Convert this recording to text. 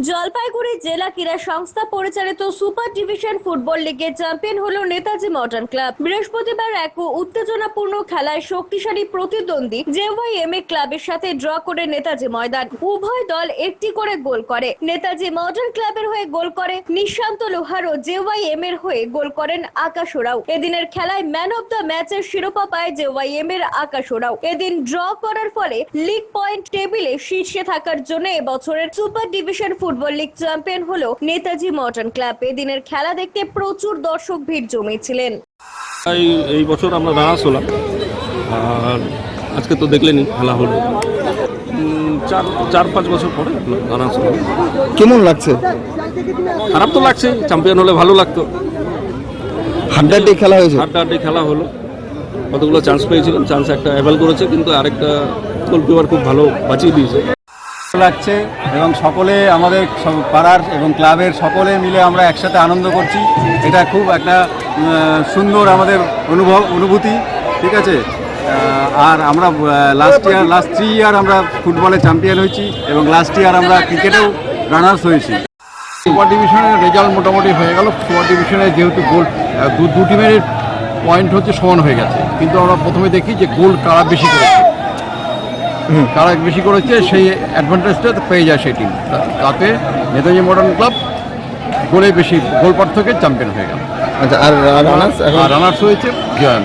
জলপাইগুড়ি জেলা ক্রীড়া সংস্থা পরিচালিত সুপার ডিভিশন ফুটবল লিগে চ্যাম্পিয়ন হলো নেতাজি মডার্ন ক্লাব। বৃহস্পতিবার এক উত্তেজনাপূর্ণ খেলায় শক্তিশালী প্রতিদ্বন্দ্বী জেওয়াইএমএ ক্লাবের সাথে ড্র করে নেতাজি ময়দান। উভয় দল একটি করে গোল করে। নেতাজি মডার্ন ক্লাবের হয়ে গোল করে নিঃশান্ত লোহার ও জেওয়াইএম এর হয়ে গোল করেন আকাশ ওরাও। এদিনের খেলায় ম্যান অব দ্য ম্যাচের শিরোপা পায় জেওয়াইএম এর আকাশ ওরাও। এদিন ড্র করার ফলে লিগ পয়েন্ট টেবিলে শীর্ষে থাকার জন্য এবছরের super division football league champion হলো নেতাজি মডার্ন ক্লাব এদিনের খেলা দেখতে প্রচুর দর্শক ভিড় জমেছিলেন। এই এই বছর আমরা রানার্স হলাম আর আজকে তো দেখলেনি খেলা হলো। চার চার পাঁচ বছর পরে রানার্স হলো কেমন লাগছে? খারাপ তো লাগছে চ্যাম্পিয়ন হলে ভালো লাগতো। হাড্ডাহাড্ডি খেলা হয়েছে? হাড্ডা হাড্ডি খেলা হলো। কতগুলো চান্স পেয়েছিলাম চান্স একটা অ্যাভেল করেছে কিন্তু আরেকটা গোলকিপার খুব ভালো বাঁচিয়ে দিয়েছে। লাগছে এবং সকলে আমাদের পাড়ার এবং ক্লাবের সকলে মিলে আমরা একসাথে আনন্দ করছি। এটা খুব একটা সুন্দর আমাদের অনুভব, অনুভূতি, ঠিক আছে? আর আমরা last year last three year আমরা ফুটবলে চ্যাম্পিয়ন হয়েছি এবং লাস্ট ইয়ার আমরা ক্রিকেটেও রানার্স হয়েছি। সুপার ডিভিশনের রেজাল্ট মোটামুটি হয়ে গেল। সুপার ডিভিশনে যেহেতু গোল দু টিমের পয়েন্ট হচ্ছে সমান হয়ে গেছে। কিন্তু আমরা প্রথমে দেখি যে গোল কারা বেশি করেছে। কারা বেশি করেছে সেই অ্যাডভান্টেজটা পেয়ে যায় সেই টিম তাতে নেতাজি মডার্ন ক্লাব গোলে বেশি গোল পার্থক্যে চ্যাম্পিয়ন হয়ে গেল। আচ্ছা আর রানার্স রানার্স হয়েছে জয়ান